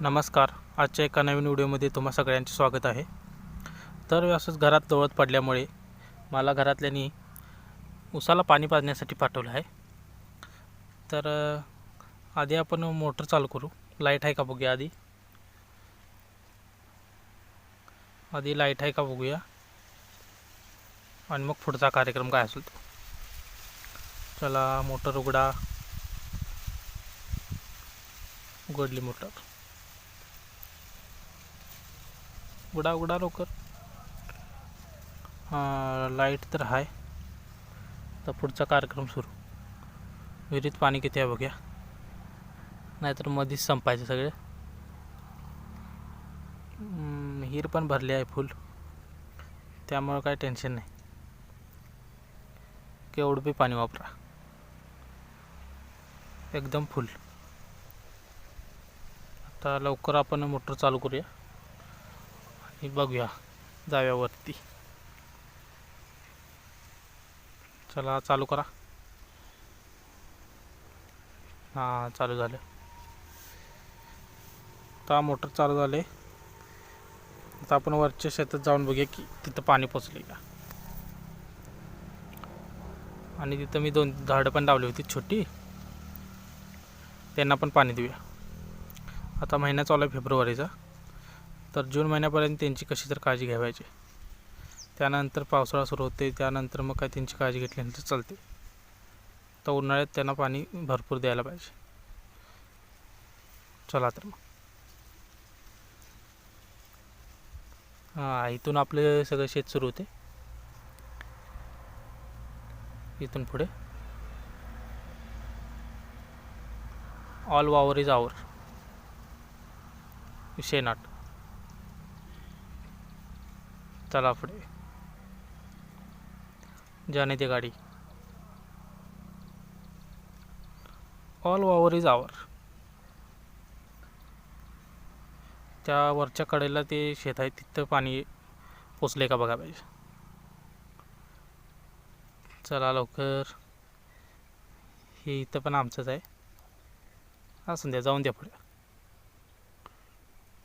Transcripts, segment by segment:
नमस्कार. आजच्या एका नवीन व्हिडिओमध्ये तुम्हा सगळ्यांचे स्वागत आहे. तर असंच घरात दवत पडल्यामुळे मला घरातल्यांनी उसाला पाणी पाजण्यासाठी पाठवलं आहे. तर आधी आपण मोटर चालू करू. लाइट आहे का बघूया आधी? आधी लाइट आहे का बघूया? आणि मग पुढचा कार्यक्रम काय असेल तो. चला मोटर उघडा. उघडली मोटर. उडा उडा लवकर. हां लाइट तर आहे तर पुढचा कार्यक्रम सुरू. विहिरीत पाणी किती आहे बघूया. नाहीतर मध्येच संपायचं सगळे. हिर पण भरली आहे फुल. त्यामुळं काही टेन्शन नाही. केवढं बी पाणी वापरा. एकदम फुल आता लवकर आपण मोटर चालू करूया. आणि बघूया जाव्यावरती. चला चालू करा. हां चालू झालं. आता मोटर चालू झाले आता आपण वरच्या शेतात जाऊन बघूया की तिथं पाणी पोचले का. आणि तिथं मी दोन झाडं पण लावली होती छोटी. त्यांना पण पाणी देऊया. आता महिना चालू आहे फेब्रुवारीचा. तर जून महिन्यापर्यंत त्यांची कशी तर काळजी घ्यावायची त्यानंतर पावसाळा सुरू होते त्यानंतर मग काय त्यांची काळजी घेतल्यानंतर चालते. तर उन्हाळ्यात त्यांना पाणी भरपूर द्यायला पाहिजे. चला तर मग. हां इथून आपले सगळं शेत सुरू होते. इथून पुढे. ऑल वावर इज आवर. शेनाट चला पुढे जाने ते गाडी. ऑल वावर इज आवर त्या वरच्या कडेला ते शेत आहे तिथं पाणी पोचले का बघा पाहिजे चला लवकर. हे इथं पण आमचंच आहे. असं द्या जाऊन द्या पुढे.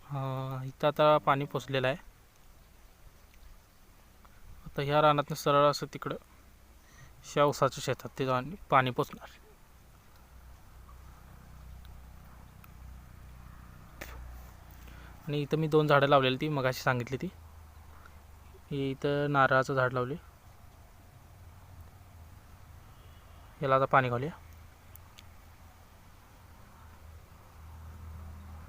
हां इथं आता पाणी पोचलेलं आहे. तर ह्या रानातनं सरळ असं तिकडं शा उसाच्या शेतात ते जाऊन पाणी पोचणार. आणि इथं मी दोन झाडं लावलेली ती मगाशी सांगितली ती. इथं नारळाचं झाड लावले याला आता पाणी घालूया.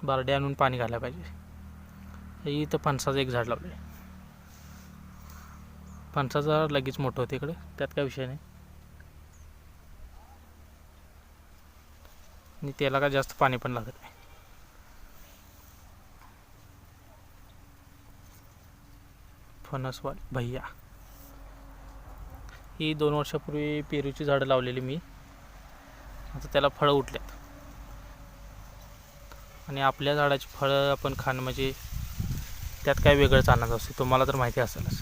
बारडे आणून पाणी घालायला पाहिजे. इथं फणसाचं एक झाड लावले फणसाचा झाड लगेच मोठं होतं इकडे. त्यात काय विषय नाही. आणि त्याला काय जास्त पाणी पण लागत नाही. फणसवाल भैया. ही दोन वर्षापूर्वी पेरूची झाडं लावलेली मी. आता त्याला फळं उठल्यात. आणि आपल्या झाडाची फळं आपण खाणं म्हणजे त्यात काय वेगळंच आनंद असते. तुम्हाला तर माहिती असेलच.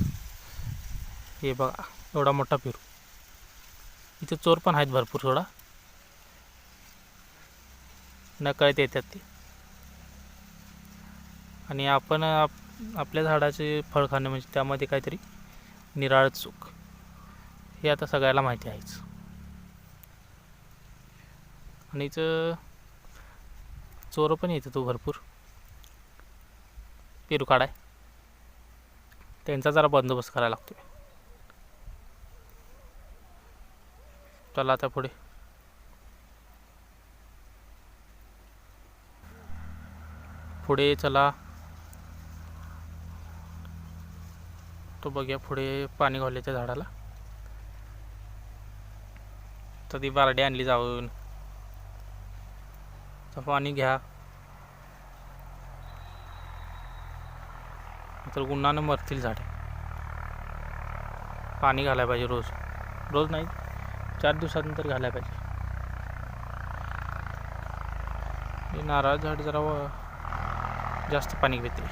हे बघा एवढा मोठा पेरू. इथे चोर पण आहेत भरपूर थोडा. नकळत येतात ते. आणि आपण आप- आपल्या झाडाचे फळ खाणे म्हणजे त्यामध्ये काहीतरी निराळ चूक. हे आता सगळ्याला माहिती आहेच. आणि इथं चोरं पण येतं तो हो भरपूर. पेरू काढाय. त्यांचा जरा बंदोबस्त करायला लागतोय. चला आता पुढे. पुढे चला. तो बघूया पुढे पाणी घालायच्या झाडाला. तर ती बारडी आणली जाऊन. तर पाणी घ्या. तर उन्हानं मरतील झाडे. पाणी घालायला पाहिजे रोज. रोज नाही? चार दिवसानंतर घालायला पाहिजे. हे नारळ झाड जरा जास्त पाणी घेते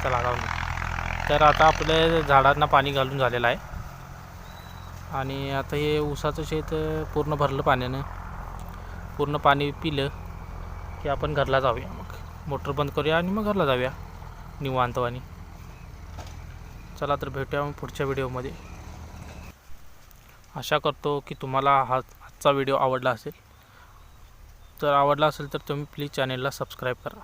चला लावून तर आता आपल्या झाडांना पाणी घालून झालेलं आहे. आणि आता हे ऊसाचं शेत पूर्ण भरलं पाण्यानं. पूर्ण पाणी पिलं की आपण घरला जाऊया मग. मोटर बंद करूया आणि मग घरला जाऊया निवांतवानी चला तर भेटूया मग पुढच्या व्हिडिओमध्ये. आशा करतो की तुम्हाला हा आजचा व्हिडिओ आवडला असेल. तर आवडला असेल तर तुम्ही प्लीज चॅनेलला सबस्क्राईब करा.